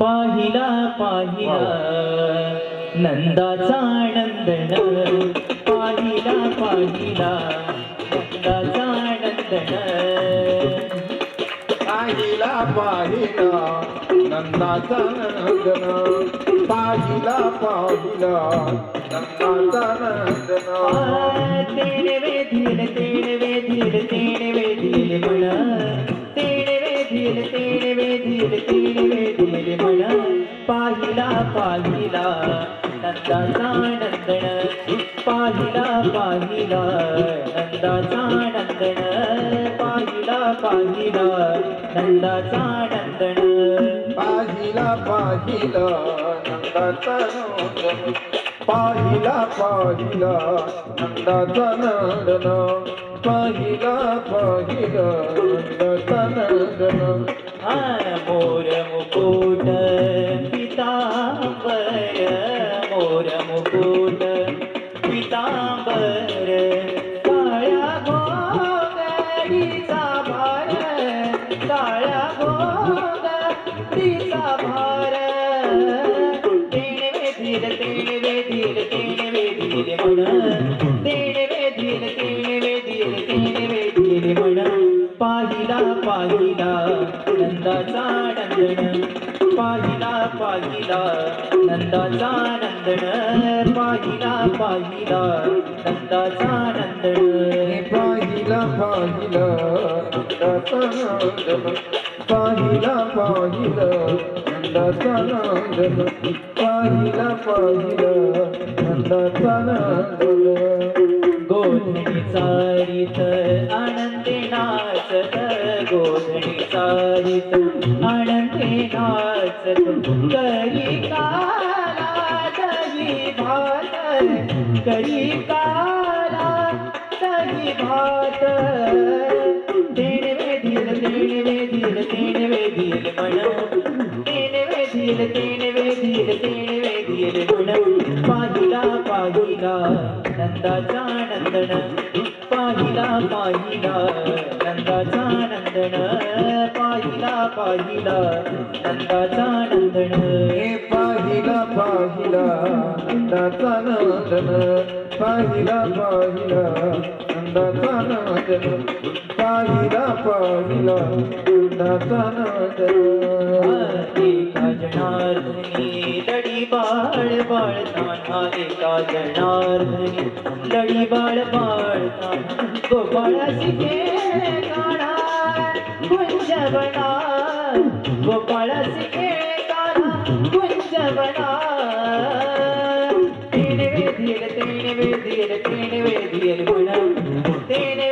पाहिला पाहिला नंदाचा नंदन. पाहिला पाहिला नंदाचा नंदन. पाहिला पाहिला नंदाचा नंदन. पाहिला पाहिला नंदाचा नंदन. तेणे वेधील तेरे वेधील तेणे वेधील म्हणा नंदाचा नंदन पाहिला पाहिला. नंदाचा नंदन पाहिला पाहिला. नंदाचा नंदन पाहिला पाहिला. नंदाचा नंदन पाहिला पाहिला. नंदाचा नंदन पाहिला पाहिला. नंदाचा नंदन. मोर मुकुट पितांबर. मोर पितांबर काळ्या गोगरीचा भार काळ्या गोगरीचा भार. तेणे वेधील तेणे वेधील तेणे वेधील म्हण. तेणे वेधील तेणे वेधील तेणे वेधील म्हण. पाहिला पाहिला नंदाचा नंदन पाहिला पाहिला नंदाचा नंदन पाहिला पाहिला नंदाचा नंदन. पाहिला पाहिला पाहिला पाहिला नंदाचा नंदन. पाहिला पाहिला नंदाचा नंदन. गोधडी चारित आनंदे नाचत गोधडी चारित आनंदे नाचत करी काला तरी भात करी काला तरी भात तेणे वेधील तेणे वेधील तेणे वेधील म्हण तेणे वेधील तेणे वेधील तेणे वेधील म्हण पाहिला पाहिला नंदाचा नंदन पाहिला पाहिला नंदाचा नंदन पाहिला पाहिला नंदाचा नंदन. हे पाहिला पाहिला नंदाचा नंदन पाहिला पाहिला नंदाचा नंदन पाहिला पाहिला नंदाचा नंदन. जनार्दनी लढी बाळ बाळताना एका जनार्दनी लढी बाळ बाळताना गोपाळाची खेळ काढा कुंजवना गोपाळाची खेळ काढा कुंजवना तेणे वेधील तेणे वेधील तेणे वेधील म्हणा तेणे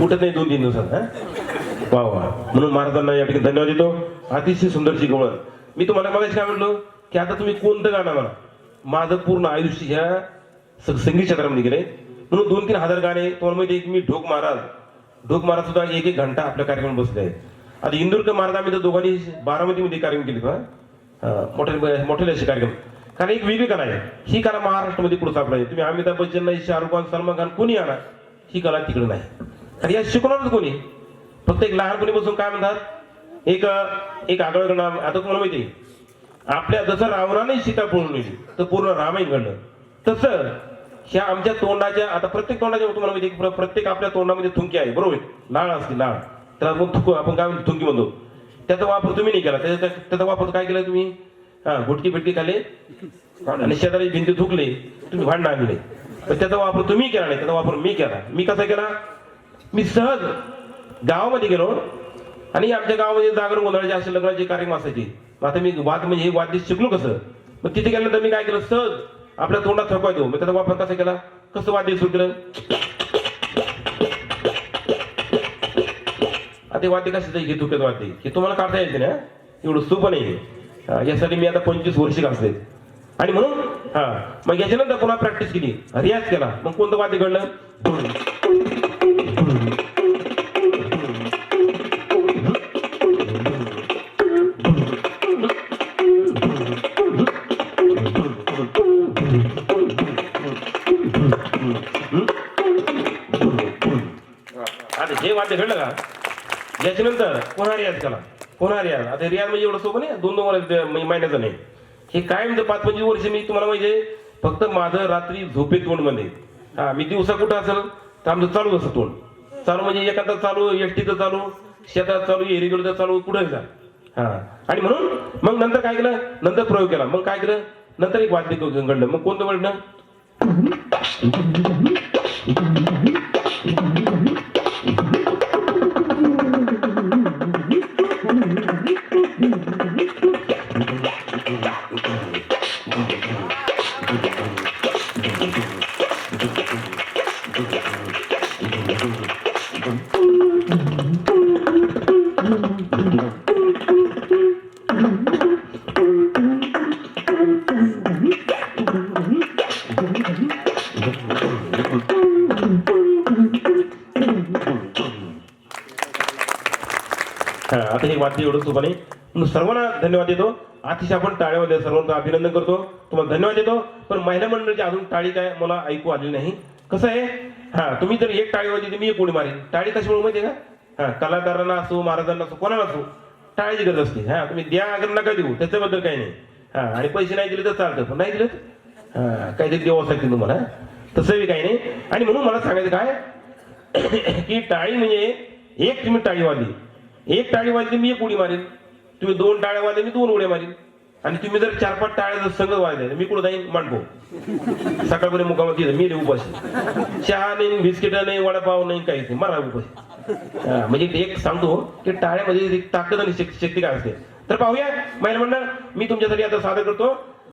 उठत नाही दोन तीन दिवसात हा वा वा म्हणून महाराजांना या ठिकाणी धन्यवाद देतो अतिशय सुंदर शिकवण मी तुम्हाला मगाशी काय म्हणलो की आता तुम्ही कोणतं गाणं म्हणा माझं पूर्ण आयुष्य ह्या संगीत क्षेत्रामध्ये गेले म्हणून दोन तीन हजार गाणे तुम्हाला माहिती आहे की मी ढोक महाराज ढोक महाराज सुद्धा एक एक घंटा आपल्या कार्यक्रम बसले आहेत आता इंदूरकर महाराज आम्ही तर दोघांनी बारामतीमध्ये कार्यक्रम केले का मोठे मोठे असे कार्यक्रम कारण एक वेगळी कला आहे. ही कला महाराष्ट्रामध्ये कुठं सापडा आहे तुम्ही अमिताभ बच्चन नाही शाहरुख खान सलमान खान कोणी आणा ही कला तिकडे नाही. आणि या शिकवणारच कोणी? फक्त एक लहानपणी बसून काय म्हणतात? एक एक आगळं नाम आता तुम्हाला माहिती आहे, आपल्या जसं रावणाने सीता पळून नेली तर पूर्ण रामायण घडलं. तसं ह्या आमच्या तोंडाच्या आता प्रत्येक तोंडाच्या तुम्हाला माहिती आहे प्रत्येक आपल्या तोंडामध्ये थुंकी आहे बरोबर लाळ असते लाळ. त्याला आपण थुकू आपण काय म्हणतो थुंकी म्हणतो. त्याचा वापर तुम्ही नाही केला त्याचा त्याचा वापर काय केला तुम्ही? हा गुटकी बिटकी खाली. आणि शेजारी भिंती थुकले तुम्ही भांड आणले. तर त्याचा वापर तुम्ही केला नाही त्याचा वापर मी केला. मी कसा केला? मी सहज गावामध्ये गेलो आणि आमच्या गावामध्ये जागरण गोंधळाचे असे लग्नाचे कार्यक्रम असायचे. मग आता मी वाद म्हणजे हे वाद्य शिकलो कसं? मग तिथे गेल्यानंतर मी काय केलं? सहज आपल्या तोंडात थकवा देऊ मी त्याचा वापर कसा केला? कसं वाद्य सुरू केलं? आता वाद्य कसं आहे? हे तुकत वाद्य हे तुम्हाला काढता येते ना एवढं सोपं नाही यासाठी मी आता पंचवीस वर्ष घासले आणि म्हणून हा मग याच्यानंतर पुन्हा प्रॅक्टिस केली. रियाज केला. मग कोणतं वाद्य घडलं? आता हे वाद्य घडलं का? याच्यानंतर पुन्हा रियाज केला. होणार रियाज आता रियाज म्हणजे एवढं सोपं नाही. दोन दोन वर्ष महिन्याचं नाही. हे काय म्हणजे पाच पंचवीस वर्ष मी तुम्हाला म्हणजे फक्त माझं रात्री झोपेत तोंड म्हणे हा मी दिवसा कुठं असेल तर आमचं चालू असं तोंड. चालू म्हणजे एखादा चालू एसटीचं चालू शेतात चालू एरिगेलचं चालू कुठं जा. हा. आणि म्हणून मग नंतर काय केलं? नंतर प्रयोग केला. मग काय केलं? नंतर एक वाद्य घडलं मग कोणतं घडलं आता हे वाद्य एवढं सोपं नाही सर्वांना धन्यवाद देतो. अतिशय आपण टाळ्यामध्ये सर्वांचं अभिनंदन करतो. तुम्हाला धन्यवाद देतो. पण महिला मंडळाची अजून टाळी काय? मला ऐकू आली नाही. कसं आहे? हा तुम्ही जर एक टाळी वाजली तर मी एक उडी मारेन. टाळी कशामुळे माहिती आहे का? हा कलाकारांना असो महाराजांना असो कोणाला असो टाळीची गरज असते. हा तुम्ही द्या अगर नका देऊ त्याच्याबद्दल काही नाही. हा आणि पैसे नाही दिले तर चालतं. पण नाही दिलं हा काहीतरी देवावं लागतील तुम्हाला. तसंही काही नाही. आणि म्हणून मला सांगायचं काय? की टाळी म्हणजे एक तुम्ही टाळी वाजली. एक टाळी वाजली मी एक उडी मारेन. तुम्ही दोन टाळ्या वाजले मी दोन उड्या मारेन. आणि तुम्ही जर चार पाच टाळ्या जर संघ वाजले तर मी कुठं जाईन? मांडतो सकाळपर्यंत मुकामात येतो मी देऊ उपाशी. चहा नाही बिस्किट नाही वडापाव नाही काहीच नाही. मला उपाशी. म्हणजे ते एक सांगतो की टाळ्यामध्ये एक ताकद आणि शक्ती काय असते? तर पाहूया महिला म्हणणार मी तुमच्यासाठी आता सादर करतो.